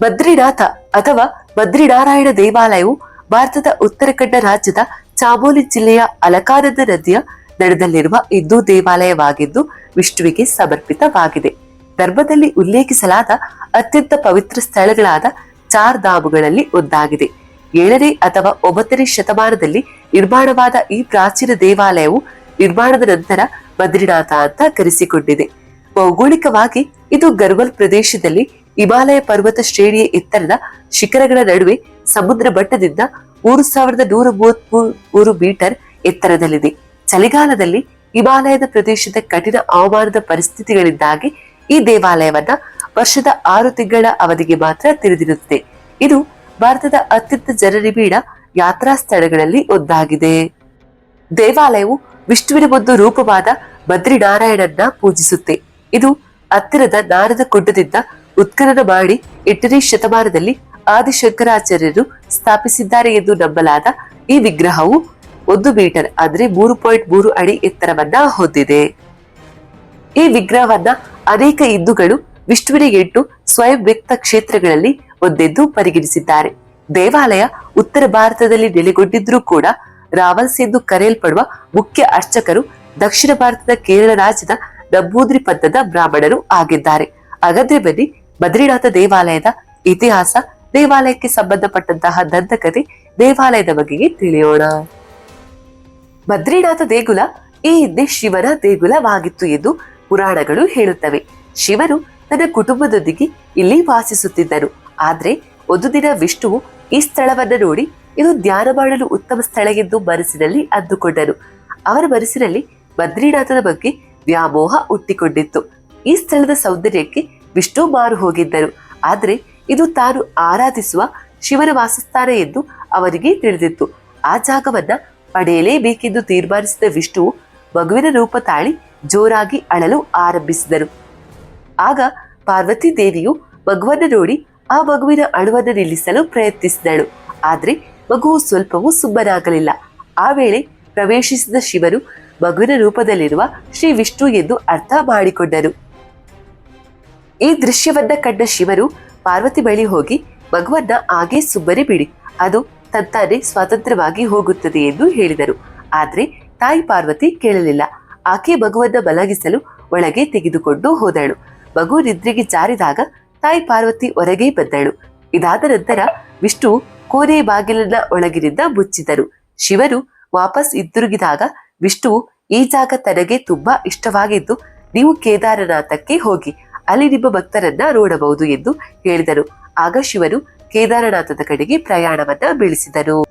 ಬದ್ರಿನಾಥ ಅಥವಾ ಬದ್ರಿನಾರಾಯಣ ದೇವಾಲಯವು ಭಾರತದ ಉತ್ತರಾಖಂಡ ರಾಜ್ಯದ ಚಾಮೋಲಿ ಜಿಲ್ಲೆಯ ಅಲಕಾನಂದ ನದಿಯ ದಡದಲ್ಲಿರುವ ಹಿಂದೂ ದೇವಾಲಯವಾಗಿದ್ದು ವಿಷ್ಣುವಿಗೆ ಸಮರ್ಪಿತವಾಗಿದೆ. ಧರ್ಮದಲ್ಲಿ ಉಲ್ಲೇಖಿಸಲಾದ ಅತ್ಯಂತ ಪವಿತ್ರ ಸ್ಥಳಗಳಾದ ಚಾರ್ ಧಾಮಗಳಲ್ಲಿ ಒಂದಾಗಿದೆ. ಏಳನೇ ಅಥವಾ ಒಂಬತ್ತನೇ ಶತಮಾನದಲ್ಲಿ ನಿರ್ಮಾಣವಾದ ಈ ಪ್ರಾಚೀನ ದೇವಾಲಯವು ನಿರ್ಮಾಣದ ನಂತರ ಬದ್ರಿನಾಥ ಅಂತ ಕರೆಸಿಕೊಂಡಿದೆ. ಭೌಗೋಳಿಕವಾಗಿ ಇದು ಗರ್ವಲ್ ಪ್ರದೇಶದಲ್ಲಿ ಹಿಮಾಲಯ ಪರ್ವತ ಶ್ರೇಣಿಯ ಎತ್ತರದ ಶಿಖರಗಳ ನಡುವೆ ಸಮುದ್ರ ಮಟ್ಟದಿಂದ ಮೂರು ಸಾವಿರದ ನೂರ ಮೂವತ್ಮೂರು ಮೀಟರ್ ಎತ್ತರದಲ್ಲಿದೆ. ಚಳಿಗಾಲದಲ್ಲಿ ಹಿಮಾಲಯದ ಪ್ರದೇಶದ ಕಠಿಣ ಹವಾಮಾನದ ಪರಿಸ್ಥಿತಿಗಳಿಂದಾಗಿ ಈ ದೇವಾಲಯವನ್ನ ವರ್ಷದ ಆರು ತಿಂಗಳ ಅವಧಿಗೆ ಮಾತ್ರ ತೆರೆದಿರುತ್ತದೆ. ಇದು ಭಾರತದ ಅತ್ಯಂತ ಜನನಿಬಿಡ ಯಾತ್ರಾ ಸ್ಥಳಗಳಲ್ಲಿ ಒಂದಾಗಿದೆ. ದೇವಾಲಯವು ವಿಷ್ಣುವಿನ ಒಂದು ರೂಪವಾದ ಬದ್ರಿನಾರಾಯಣನ್ನ ಪೂಜಿಸುತ್ತೆ. ಇದು ಹತ್ತಿರದ ನಾರದ ಕುಂಡದಿಂದ ಉತ್ಖನನ ಮಾಡಿ ಎಂಟನೇ ಶತಮಾನದಲ್ಲಿ ಆದಿಶಂಕರಾಚಾರ್ಯರು ಸ್ಥಾಪಿಸಿದ್ದಾರೆ ಎಂದು ನಂಬಲಾದ ಈ ವಿಗ್ರಹವು ಒಂದು ಮೀಟರ್ ಅಂದ್ರೆ ಮೂರು ಪಾಯಿಂಟ್ ಮೂರು ಅಡಿ ಎತ್ತರವನ್ನ ಹೊಂದಿದೆ. ಈ ವಿಗ್ರಹವನ್ನ ಅನೇಕ ಹಿಂದೂಗಳು ವಿಷ್ಣುವಿನ ಎಂಟು ಸ್ವಯಂ ವ್ಯಕ್ತ ಕ್ಷೇತ್ರಗಳಲ್ಲಿ ಒಂದೆಂದು ಪರಿಗಣಿಸಿದ್ದಾರೆ. ದೇವಾಲಯ ಉತ್ತರ ಭಾರತದಲ್ಲಿ ನೆಲೆಗೊಂಡಿದ್ರೂ ಕೂಡ ರಾವಲ್ಸ್ ಎಂದು ಕರೆಯಲ್ಪಡುವ ಮುಖ್ಯ ಅರ್ಚಕರು ದಕ್ಷಿಣ ಭಾರತದ ಕೇರಳ ರಾಜ್ಯದ ನಂಬೂದ್ರಿ ಪಂಥದ ಬ್ರಾಹ್ಮಣರು ಆಗಿದ್ದಾರೆ. ಹಾಗಾದ್ರೆ ಬನ್ನಿ ಬದ್ರಿನಾಥ ದೇವಾಲಯದ ಇತಿಹಾಸ ದೇವಾಲಯಕ್ಕೆ ಸಂಬಂಧಪಟ್ಟಂತಹ ದಂತಕತೆ ದೇವಾಲಯದ ಬಗೆಗೆ ತಿಳಿಯೋಣ. ಬದ್ರಿನಾಥ ದೇಗುಲ ಈ ಹಿಂದೆ ಶಿವನ ದೇಗುಲವಾಗಿತ್ತು ಎಂದು ಪುರಾಣಗಳು ಹೇಳುತ್ತವೆ. ಶಿವರು ತನ್ನ ಕುಟುಂಬದೊಂದಿಗೆ ಇಲ್ಲಿ ವಾಸಿಸುತ್ತಿದ್ದರು. ಆದ್ರೆ ಒಂದು ದಿನ ವಿಷ್ಣುವು ಈ ಸ್ಥಳವನ್ನು ನೋಡಿ ಇದು ಧ್ಯಾನ ಮಾಡಲು ಉತ್ತಮ ಸ್ಥಳ ಎಂದು ಮನಸ್ಸಿನಲ್ಲಿ ಅಂದುಕೊಂಡರು. ಅವರ ಮನಸ್ಸಿನಲ್ಲಿ ಬದ್ರಿನಾಥನ ಬಗ್ಗೆ ವ್ಯಾಮೋಹ ಹುಟ್ಟಿಕೊಂಡಿತ್ತು. ಈ ಸ್ಥಳದ ಸೌಂದರ್ಯಕ್ಕೆ ವಿಷ್ಣು ಮಾರು ಹೋಗಿದ್ದರು. ಆದರೆ ಇದು ತಾನು ಆರಾಧಿಸುವ ಶಿವನ ವಾಸಸ್ಥಾನ ಎಂದು ಅವರಿಗೆ ತಿಳಿದಿತ್ತು. ಆ ಜಾಗವನ್ನ ಪಡೆಯಲೇಬೇಕೆಂದು ತೀರ್ಮಾನಿಸಿದ ವಿಷ್ಣು ಮಗುವಿನ ರೂಪ ತಾಳಿ ಜೋರಾಗಿ ಅಳಲು ಆರಂಭಿಸಿದರು. ಆಗ ಪಾರ್ವತಿ ದೇವಿಯು ಮಗುವನ್ನು ನೋಡಿ ಆ ಮಗುವಿನ ಅಳುವನ್ನು ನಿಲ್ಲಿಸಲು ಪ್ರಯತ್ನಿಸಿದಳು. ಆದರೆ ಮಗುವು ಸ್ವಲ್ಪವೂ ಸುಮ್ಮನಾಗಲಿಲ್ಲ. ಆ ವೇಳೆ ಪ್ರವೇಶಿಸಿದ ಶಿವನು ಮಗುವಿನ ರೂಪದಲ್ಲಿರುವ ಶ್ರೀ ವಿಷ್ಣು ಎಂದು ಅರ್ಥ ಮಾಡಿಕೊಂಡರು ಈ ದೃಶ್ಯವನ್ನ ಕಂಡ ಶಿವರು ಪಾರ್ವತಿ ಬಳಿ ಹೋಗಿ ಮಗುವನ್ನ ಹಾಗೆ ಸುಮ್ಮನೆ ಬಿಡಿ. ಅದು ತಂತಾನೆ ಸ್ವತಂತ್ರವಾಗಿ ಹೋಗುತ್ತದೆ ಎಂದು ಹೇಳಿದರು. ಆದ್ರೆ ತಾಯಿ ಪಾರ್ವತಿ ಕೇಳಲಿಲ್ಲ. ಆಕೆ ಮಗುವನ್ನ ಮಲಗಿಸಲು ಒಳಗೆ ತೆಗೆದುಕೊಂಡು ಹೋದಳು. ಮಗು ನಿದ್ರೆಗೆ ಜಾರಿದಾಗ ತಾಯಿ ಪಾರ್ವತಿ ಹೊರಗೆ ಬಂದಳು. ಇದಾದ ನಂತರ ವಿಷ್ಣು ಕೋರೆ ಬಾಗಿಲನ್ನ ಒಳಗಿನಿಂದ ಮುಚ್ಚಿದರು. ಶಿವರು ವಾಪಸ್ ಹಿಂದಿರುಗಿದಾಗ ವಿಷ್ಣುವು ಈ ಜಾಗ ತನಗೆ ತುಂಬಾ ಇಷ್ಟವಾಗಿದ್ದು, ನೀವು ಕೇದಾರನಾಥಕ್ಕೆ ಹೋಗಿ. ಅಲ್ಲಿ ನಿಮ್ಮ ಭಕ್ತರನ್ನ ನೋಡಬಹುದು ಎಂದು ಹೇಳಿದರು. ಆಗ ಶಿವನು ಕೇದಾರನಾಥದ ಕಡೆಗೆ ಪ್ರಯಾಣವನ್ನ ಬೀಳಿಸಿದರು.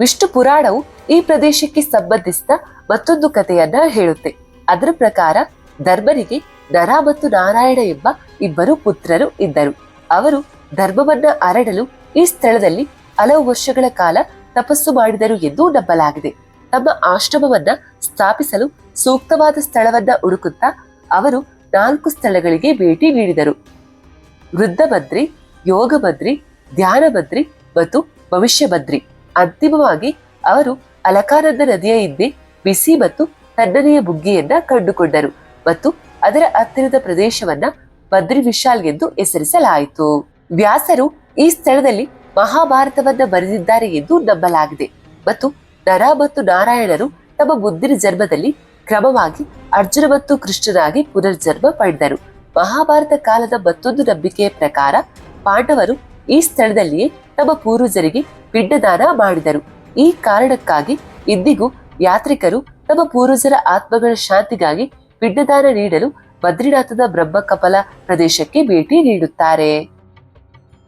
ವಿಷ್ಣು ಪುರಾಣವು ಈ ಪ್ರದೇಶಕ್ಕೆ ಸಂಬಂಧಿಸಿದ ಮತ್ತೊಂದು ಕಥೆಯನ್ನ ಹೇಳುತ್ತೆ. ಅದರ ಪ್ರಕಾರ ಧರ್ಮನಿಗೆ ನರ ಮತ್ತು ನಾರಾಯಣ ಎಂಬ ಇಬ್ಬರು ಪುತ್ರರು ಇದ್ದರು. ಅವರು ಧರ್ಮವನ್ನ ಅರಡಲು ಈ ಸ್ಥಳದಲ್ಲಿ ಹಲವು ವರ್ಷಗಳ ಕಾಲ ತಪಸ್ಸು ಮಾಡಿದರು ಎಂದು ನಂಬಲಾಗಿದೆ. ತಮ್ಮ ಆಶ್ರಮವನ್ನ ಸ್ಥಾಪಿಸಲು ಸೂಕ್ತವಾದ ಸ್ಥಳವನ್ನ ಹುಡುಕುತ್ತಾ ಅವರು ನಾಲ್ಕು ಸ್ಥಳಗಳಿಗೆ ಭೇಟಿ ನೀಡಿದರು. ವೃದ್ಧ ಬದ್ರಿ ಯೋಗ ಬದ್ರಿ ಧ್ಯಾನ ಬದ್ರಿ ಮತ್ತು ಭವಿಷ್ಯ ಬದ್ರಿ ಅಂತಿಮವಾಗಿ ಅವರು ಅಲಕಾನಂದ ನದಿಯ ಹಿಂದೆ ಬಿಸಿ ಮತ್ತು ತಣ್ಣನೆಯ ಬುಗ್ಗೆಯನ್ನ ಕಂಡುಕೊಂಡರು ಮತ್ತು ಅದರ ಹತ್ತಿರದ ಪ್ರದೇಶವನ್ನ ಬದ್ರಿ ವಿಶಾಲ್ ಎಂದು ಹೆಸರಿಸಲಾಯಿತು. ವ್ಯಾಸರು ಈ ಸ್ಥಳದಲ್ಲಿ ಮಹಾಭಾರತವನ್ನ ಬರೆದಿದ್ದಾರೆ ಎಂದು ನಂಬಲಾಗಿದೆ ಮತ್ತು ನರ ಮತ್ತು ನಾರಾಯಣರು ತಮ್ಮ ಮುಂದಿನ ಜನ್ಮದಲ್ಲಿ ಕ್ರಮವಾಗಿ ಅರ್ಜುನ ಮತ್ತು ಕೃಷ್ಣರಾಗಿ ಪುನರ್ಜನ್ಮ ಪಡೆದರು. ಮಹಾಭಾರತ ಕಾಲದ ಮತ್ತೊಂದು ನಂಬಿಕೆಯ ಪ್ರಕಾರ ಪಾಂಡವರು ಈ ಸ್ಥಳದಲ್ಲಿಯೇ ತಮ್ಮ ಪೂರ್ವಜರಿಗೆ ಪಿಂಡದಾನ ಮಾಡಿದರು. ಈ ಕಾರಣಕ್ಕಾಗಿ ಇಂದಿಗೂ ಯಾತ್ರಿಕರು ತಮ್ಮ ಪೂರ್ವಜರ ಆತ್ಮಗಳ ಶಾಂತಿಗಾಗಿ ಪಿಂಡದಾನ ನೀಡಲು ಬದ್ರಿನಾಥದ ಬ್ರಹ್ಮಕಪಲ ಪ್ರದೇಶಕ್ಕೆ ಭೇಟಿ ನೀಡುತ್ತಾರೆ.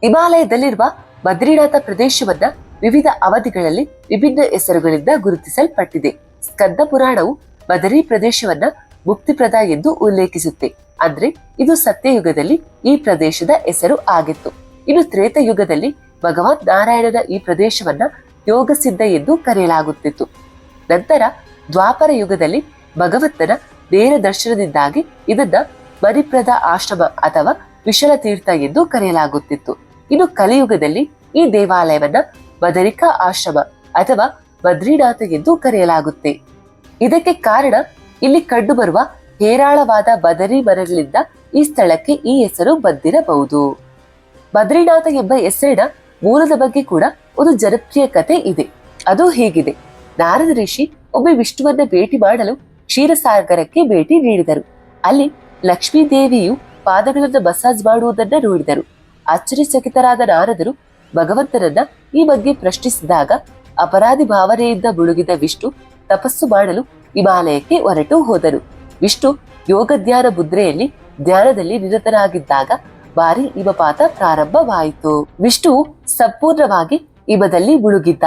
ಹಿಮಾಲಯದಲ್ಲಿರುವ ಬದ್ರಿನಾಥ ಪ್ರದೇಶವನ್ನ ವಿವಿಧ ಅವಧಿಗಳಲ್ಲಿ ವಿಭಿನ್ನ ಹೆಸರುಗಳಿಂದ ಗುರುತಿಸಲ್ಪಟ್ಟಿದೆ. ಸ್ಕಂದ ಪುರಾಣವು ಬದರಿ ಪ್ರದೇಶವನ್ನ ಮುಕ್ತಿಪ್ರದ ಎಂದು ಉಲ್ಲೇಖಿಸುತ್ತೆ. ಅಂದ್ರೆ ಇದು ಸತ್ಯಯುಗದಲ್ಲಿ ಈ ಪ್ರದೇಶದ ಹೆಸರು ಆಗಿತ್ತು. ಇನ್ನು ತ್ರೇತಯುಗದಲ್ಲಿ ಭಗವಾನ್ ನಾರಾಯಣದ ಈ ಪ್ರದೇಶವನ್ನ ಯೋಗ ಸಿದ್ಧ ಎಂದು ಕರೆಯಲಾಗುತ್ತಿತ್ತು. ನಂತರ ದ್ವಾಪರ ಯುಗದಲ್ಲಿ ಭಗವಂತನ ನೇರ ದರ್ಶನದಿಂದಾಗಿ ಇದನ್ನ ಮರಿಪ್ರದ ಆಶ್ರಮ ಅಥವಾ ವಿಶಲ ತೀರ್ಥ ಎಂದು ಕರೆಯಲಾಗುತ್ತಿತ್ತು. ಇನ್ನು ಕಲಿಯುಗದಲ್ಲಿ ಈ ದೇವಾಲಯವನ್ನ ಬದರಿಕಾ ಆಶ್ರಮ ಅಥವಾ ಬದ್ರಿನಾಥ ಎಂದು ಕರೆಯಲಾಗುತ್ತೆ. ಇದಕ್ಕೆ ಕಾರಣ ಇಲ್ಲಿ ಕಂಡುಬರುವ ಹೇರಾಳವಾದ ಬದರಿ ಮರಗಳಿಂದ ಈ ಸ್ಥಳಕ್ಕೆ ಈ ಹೆಸರು ಬಂದಿರಬಹುದು. ಬದ್ರಿನಾಥ ಎಂಬ ಹೆಸರಿನ ಮೂಲದ ಬಗ್ಗೆ ಕೂಡ ಒಂದು ಜನಪ್ರಿಯ ಕತೆ ಇದೆ. ಅದು ಹೀಗಿದೆ. ನಾರದ ಋಷಿ ಒಮ್ಮೆ ವಿಷ್ಣುವನ್ನ ಭೇಟಿ ಮಾಡಲು ಕ್ಷೀರಸಾಗರಕ್ಕೆ ಭೇಟಿ ನೀಡಿದರು. ಅಲ್ಲಿ ಲಕ್ಷ್ಮೀ ದೇವಿಯು ಪಾದಗಳನ್ನು ಮಸಾಜ್ ಮಾಡುವುದನ್ನ ನೋಡಿದರು. ಆಶ್ಚರ್ಯಚಕಿತರಾದ ನಾರದರು ಭಗವಂತನನ್ನ ಈ ಬಗ್ಗೆ ಪ್ರಶ್ನಿಸಿದಾಗ ಅಪರಾಧಿ ಭಾವನೆಯಿಂದ ಮುಳುಗಿದ ವಿಷ್ಣು ತಪಸ್ಸು ಮಾಡಲು ಹಿಮಾಲಯಕ್ಕೆ ಹೊರಟು ಹೋದರು. ವಿಷ್ಣು ಯೋಗ ಧ್ಯಾನ ಮುದ್ರೆಯಲ್ಲಿ ಧ್ಯಾನದಲ್ಲಿ ನಿರತರಾಗಿದ್ದಾಗ ಭಾರಿ ಹಿಮಪಾತ ಪ್ರಾರಂಭವಾಯಿತು. ವಿಷ್ಣುವು ಸಂಪೂರ್ಣವಾಗಿ ಹಿಮದಲ್ಲಿ ಮುಳುಗಿದ್ದ.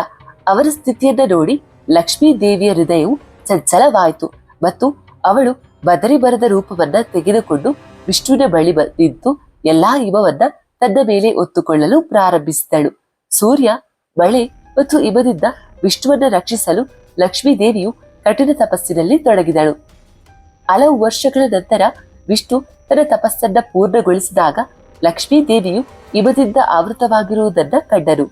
ಅವರ ಸ್ಥಿತಿಯನ್ನ ನೋಡಿ ಲಕ್ಷ್ಮೀ ದೇವಿಯ ಹೃದಯವು ಚಂಚಲವಾಯಿತು ಮತ್ತು ಅವಳು ಬದರಿ ಬರದ ರೂಪವನ್ನ ತೆಗೆದುಕೊಂಡು ವಿಷ್ಣುವಿನ ಬಳಿ ನಿಂತು ಎಲ್ಲಾ ಹಿಮವನ್ನ ತನ್ನ ಮೇಲೆ ಒತ್ತುಕೊಳ್ಳಲು ಪ್ರಾರಂಭಿಸಿದಳು. ಸೂರ್ಯ, ಮಳೆ ಮತ್ತು ಹಿಮದಿಂದ ವಿಷ್ಣುವನ್ನ ರಕ್ಷಿಸಲು ಲಕ್ಷ್ಮೀ ದೇವಿಯು ಕಠಿಣ ತಪಸ್ಸಿನಲ್ಲಿ ತೊಡಗಿದಳು. ಹಲವು ವರ್ಷಗಳ ನಂತರ ವಿಷ್ಣು ತನ್ನ ತಪಸ್ಸನ್ನ ಪೂರ್ಣಗೊಳಿಸಿದಾಗ ಲಕ್ಷ್ಮೀದೇವಿಯು ದೇವಿಯು ಹಿಮದಿಂದ ಆವೃತವಾಗಿರುವುದನ್ನ ಕಂಡನು.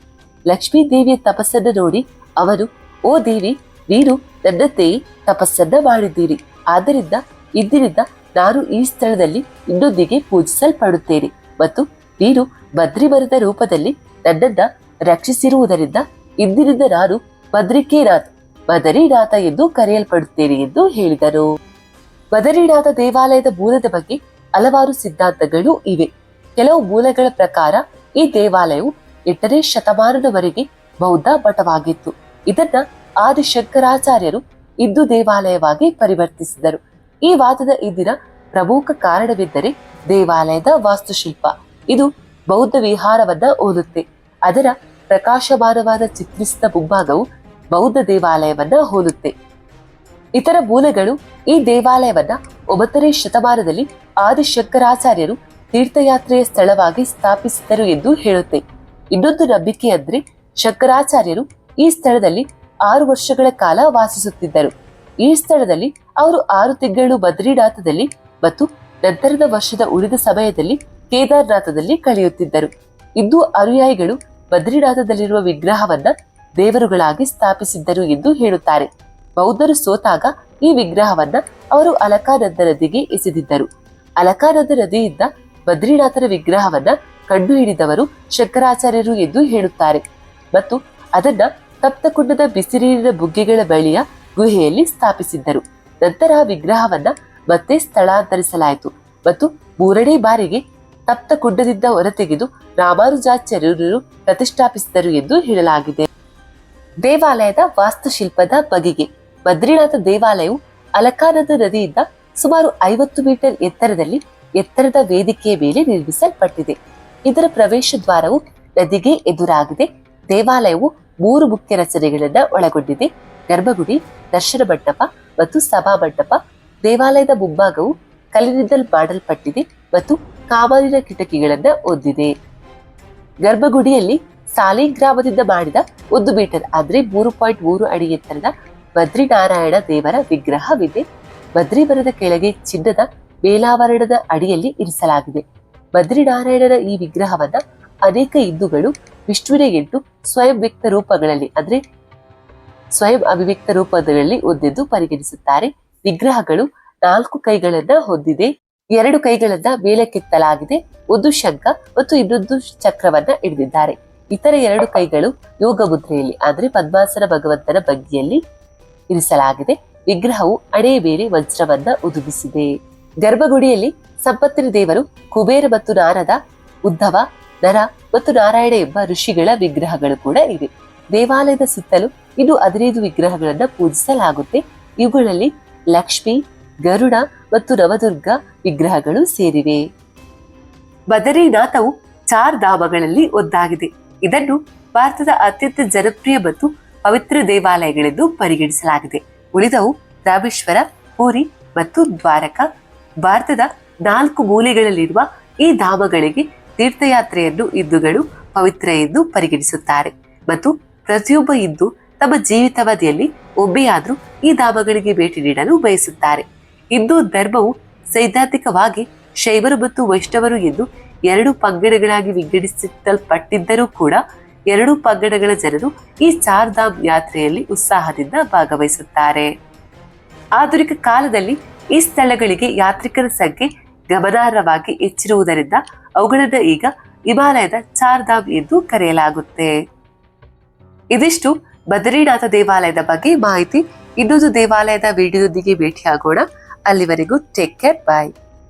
ಲಕ್ಷ್ಮೀದೇವಿಯ ತಪಸ್ಸನ್ನು ನೋಡಿ ಅವನು, ಓ ದೇವಿ, ನೀನು ನನ್ನಂತೆಯೇ ತಪಸ್ಸನ್ನ ಮಾಡಿದ್ದೀರಿ. ಆದ್ದರಿಂದ ಇಂದಿನಿಂದ ನಾನು ಈ ಸ್ಥಳದಲ್ಲಿ ಇನ್ನೊಂದಿಗೆ ಪೂಜಿಸಲ್ಪಡುತ್ತೇನೆ ಮತ್ತು ನೀನು ಬದ್ರಿಮರದ ರೂಪದಲ್ಲಿ ನನ್ನನ್ನ ರಕ್ಷಿಸಿರುವುದರಿಂದ ಇಂದಿನಿಂದ ನಾನು ಬದ್ರಿಕೇನಾಥ್ ಬದರಿನಾಥ ಎಂದು ಕರೆಯಲ್ಪಡುತ್ತೇನೆ ಎಂದು ಹೇಳಿದರು. ಬದರಿನಾಥ ದೇವಾಲಯದ ಮೂಲದ ಬಗ್ಗೆ ಹಲವಾರು ಸಿದ್ಧಾಂತಗಳು ಇವೆ. ಕೆಲವು ಮೂಲಗಳ ಪ್ರಕಾರ ಈ ದೇವಾಲಯವು ಎಂಟನೇ ಶತಮಾನದವರೆಗೆ ಬೌದ್ಧ ಮಠವಾಗಿತ್ತು. ಇದನ್ನ ಆದಿಶಂಕರಾಚಾರ್ಯರು ಹಿಂದೂ ದೇವಾಲಯವಾಗಿ ಪರಿವರ್ತಿಸಿದರು. ಈ ವಾದದ ಇಂದಿನ ಪ್ರಮುಖ ಕಾರಣವೆಂದರೆ ದೇವಾಲಯದ ವಾಸ್ತುಶಿಲ್ಪ. ಇದು ಬೌದ್ಧ ವಿಹಾರವನ್ನ ಹೋಲುತ್ತೆ. ಅದರ ಪ್ರಕಾಶಮಾನವಾದ ಚಿತ್ರಿಸಿದ ಮುಂಭಾಗವು ಬೌದ್ಧ ದೇವಾಲಯವನ್ನ ಹೋಲುತ್ತೆ. ಇತರ ಮೂಲಗಳು ಈ ದೇವಾಲಯವನ್ನ ಒಂಬತ್ತನೇ ಶತಮಾನದಲ್ಲಿ ಆದಿಶಂಕರಾಚಾರ್ಯರು ತೀರ್ಥಯಾತ್ರೆಯ ಸ್ಥಳವಾಗಿ ಸ್ಥಾಪಿಸಿದರು ಎಂದು ಹೇಳುತ್ತೆ. ಇನ್ನೊಂದು ನಂಬಿಕೆ ಅಂದ್ರೆ ಶಂಕರಾಚಾರ್ಯರು ಈ ಸ್ಥಳದಲ್ಲಿ ಆರು ವರ್ಷಗಳ ಕಾಲ ವಾಸಿಸುತ್ತಿದ್ದರು. ಈ ಸ್ಥಳದಲ್ಲಿ ಅವರು ಆರು ತಿಂಗಳು ಬದ್ರಿನಾಥದಲ್ಲಿ ಮತ್ತು ನಂತರದ ವರ್ಷದ ಉಳಿದ ಸಮಯದಲ್ಲಿ ಕೇದಾರನಾಥದಲ್ಲಿ ಕಳೆಯುತ್ತಿದ್ದರು. ಇಂದು ಅನುಯಾಯಿಗಳು ಬದ್ರಿನಾಥದಲ್ಲಿರುವ ವಿಗ್ರಹವನ್ನ ದೇವರುಗಳಾಗಿ ಸ್ಥಾಪಿಸಿದ್ದರು ಎಂದು ಹೇಳುತ್ತಾರೆ. ಬೌದ್ಧರು ಸೋತಾಗ ಈ ವಿಗ್ರಹವನ್ನ ಅವರು ಅಲಕಾನಂದ ನದಿಗೆ ಎಸೆದಿದ್ದರು. ಅಲಕಾನಂದ ನದಿಯಿಂದ ಬದ್ರಿನಾಥರ ವಿಗ್ರಹವನ್ನ ಕಂಡುಹಿಡಿದವರು ಶಂಕರಾಚಾರ್ಯರು ಎಂದು ಹೇಳುತ್ತಾರೆ. ಮತ್ತು ಅದನ್ನ ತಪ್ತಕುಂಡದ ಬಿಸಿನೀರಿನ ಬುಗ್ಗೆಗಳ ಬಳಿಯ ಗುಹೆಯಲ್ಲಿ ಸ್ಥಾಪಿಸಿದ್ದರು. ನಂತರ ವಿಗ್ರಹವನ್ನ ಮತ್ತೆ ಸ್ಥಳಾಂತರಿಸಲಾಯಿತು. ಮತ್ತು ಮೂರನೇ ಬಾರಿಗೆ ತಪ್ತಕುಂಡದಿಂದ ಹೊರತೆಗೆದು ರಾಮಾನುಜಾಚಾರ್ಯರು ಪ್ರತಿಷ್ಠಾಪಿಸಿದರು ಎಂದು ಹೇಳಲಾಗಿದೆ. ದೇವಾಲಯದ ವಾಸ್ತುಶಿಲ್ಪದ ಬಗೆಗೆ. ಬದ್ರಿನಾಥ ದೇವಾಲಯವು ಅಲಕಾನದ ನದಿಯಿಂದ ಸುಮಾರು ಐವತ್ತು ಮೀಟರ್ ಎತ್ತರದಲ್ಲಿ ಎತ್ತರದ ವೇದಿಕೆಯ ಮೇಲೆ ನಿರ್ಮಿಸಲ್ಪಟ್ಟಿದೆ. ಇದರ ಪ್ರವೇಶ ದ್ವಾರವು ನದಿಗೆ ಎದುರಾಗಿದೆ. ದೇವಾಲಯವು ಮೂರು ಮುಖ್ಯ ರಚನೆಗಳನ್ನು ಒಳಗೊಂಡಿದೆ. ಗರ್ಭಗುಡಿ, ದರ್ಶನ ಮಂಟಪ ಮತ್ತು ಸಭಾ ಮಂಟಪ. ದೇವಾಲಯದ ಮುಂಭಾಗವು ಕಲ್ಲಿನಿಂದಲ್ ಮಾಡಲ್ಪಟ್ಟಿದೆ ಮತ್ತು ಕಾಮನಿನ ಕಿಟಕಿಗಳನ್ನು ಹೊಂದಿದೆ. ಗರ್ಭಗುಡಿಯಲ್ಲಿ ಸಾಲಿಗ್ರಾಮದಿಂದ ಮಾಡಿದ ಒಂದು ಮೀಟರ್ ಅಂದ್ರೆ ಮೂರು ಪಾಯಿಂಟ್ ಮೂರು ಅಡಿ ಎತ್ತರದ ಬದ್ರಿನಾರಾಯಣ ದೇವರ ವಿಗ್ರಹವಿದೆ. ಬದ್ರಿ ಮರದ ಕೆಳಗೆ ಚಿನ್ನದ ಮೇಲಾವರಣದ ಅಡಿಯಲ್ಲಿ ಇರಿಸಲಾಗಿದೆ. ಬದ್ರಿನಾರಾಯಣನ ಈ ವಿಗ್ರಹವನ್ನ ಅನೇಕ ಹಿಂದೂಗಳು ವಿಷ್ಣುವಿನ ಎಂಟು ಸ್ವಯಂ ವ್ಯಕ್ತ ರೂಪಗಳಲ್ಲಿ ಅಂದ್ರೆ ಸ್ವಯಂ ಅಭಿವ್ಯಕ್ತ ರೂಪದಲ್ಲಿ ಒಂದೆಂದು ಪರಿಗಣಿಸುತ್ತಾರೆ. ವಿಗ್ರಹಗಳು ನಾಲ್ಕು ಕೈಗಳನ್ನ ಹೊಂದಿದೆ. ಎರಡು ಕೈಗಳನ್ನ ಮೇಲಕ್ಕೆತ್ತಲಾಗಿದೆ. ಒಂದು ಶಂಖ ಮತ್ತು ಇನ್ನೊಂದು ಚಕ್ರವನ್ನ ಹಿಡಿದಿದ್ದಾರೆ. ಇತರ ಎರಡು ಕೈಗಳು ಯೋಗ ಮುದ್ರೆಯಲ್ಲಿ ಅಂದ್ರೆ ಪದ್ಮಾಸನ ಭಗವಂತನ ಬಗ್ಗಿಯಲ್ಲಿ ಇರಿಸಲಾಗಿದೆ. ವಿಗ್ರಹವು ಅಣೆ ಬೇರೆ ವಜ್ರವನ್ನ ಉದುಗಿಸಿದೆ ಗರ್ಭಗುಡಿಯಲ್ಲಿ ಸಂಪತ್ತಿನ ದೇವರು ಕುಬೇರ ಮತ್ತು ನಾರದ ಉದ್ಧವ, ನರ ಮತ್ತು ನಾರಾಯಣ ಎಂಬ ಋಷಿಗಳ ವಿಗ್ರಹಗಳು ಕೂಡ ಇವೆ. ದೇವಾಲಯದ ಸುತ್ತಲೂ ಇನ್ನು ಹದಿನೈದು ವಿಗ್ರಹಗಳನ್ನ ಪೂಜಿಸಲಾಗುತ್ತೆ. ಇವುಗಳಲ್ಲಿ ಲಕ್ಷ್ಮಿ, ಗರುಡ ಮತ್ತು ನವದುರ್ಗ ವಿಗ್ರಹಗಳು ಸೇರಿವೆ. ಬದರಿನಾಥವು ಚಾರ್ ಧಾಮಗಳಲ್ಲಿ ಒಂದಾಗಿದೆ. ಇದನ್ನು ಭಾರತದ ಅತ್ಯಂತ ಜನಪ್ರಿಯ ಮತ್ತು ಪವಿತ್ರ ದೇವಾಲಯಗಳೆಂದು ಪರಿಗಣಿಸಲಾಗಿದೆ. ಉಳಿದವು ರಾಮೇಶ್ವರ, ಪುರಿ ಮತ್ತು ದ್ವಾರಕ. ಭಾರತದ ನಾಲ್ಕು ಮೂಲೆಗಳಲ್ಲಿರುವ ಈ ಧಾಮಗಳಿಗೆ ತೀರ್ಥಯಾತ್ರೆಯನ್ನು ಹಿಂದೂಗಳು ಪವಿತ್ರ ಎಂದು ಪರಿಗಣಿಸುತ್ತಾರೆ. ಮತ್ತು ಪ್ರತಿಯೊಬ್ಬ ಹಿಂದೂ ತಮ್ಮ ಜೀವಿತಾವಧಿಯಲ್ಲಿ ಒಮ್ಮೆಯಾದರೂ ಈ ಧಾಮಗಳಿಗೆ ಭೇಟಿ ನೀಡಲು ಬಯಸುತ್ತಾರೆ. ಹಿಂದೂ ಧರ್ಮವು ಸೈದ್ಧಾಂತಿಕವಾಗಿ ಶೈವರು ಮತ್ತು ವೈಷ್ಣವರು ಎಂದು ಎರಡು ಪಂಗಡಗಳಾಗಿ ವಿಂಗಡಿಸಲ್ಪಟ್ಟಿದ್ದರೂ ಕೂಡ ಎರಡು ಪಂಗಡಗಳ ಜನರು ಈ ಚಾರ್ ಧಾಮ್ ಯಾತ್ರೆಯಲ್ಲಿ ಉತ್ಸಾಹದಿಂದ ಭಾಗವಹಿಸುತ್ತಾರೆ. ಆಧುನಿಕ ಕಾಲದಲ್ಲಿ ಈ ಸ್ಥಳಗಳಿಗೆ ಯಾತ್ರಿಕರ ಸಂಖ್ಯೆ ಗಮನಾರ್ಹವಾಗಿ ಹೆಚ್ಚಿರುವುದರಿಂದ ಅವುಗಳನ್ನು ಈಗ ಹಿಮಾಲಯದ ಚಾರ್ಧಾಮ್ ಎಂದು ಕರೆಯಲಾಗುತ್ತೆ. ಇದಿಷ್ಟು ಬದರಿನಾಥ ದೇವಾಲಯದ ಬಗ್ಗೆ ಮಾಹಿತಿ. ಇನ್ನೊಂದು ದೇವಾಲಯದ ವಿಡಿಯೋದೊಂದಿಗೆ ಭೇಟಿಯಾಗೋಣ. ಅಲ್ಲಿವರೆಗೂ ಟೇಕ್ ಕೇರ್ ಬಾಯ್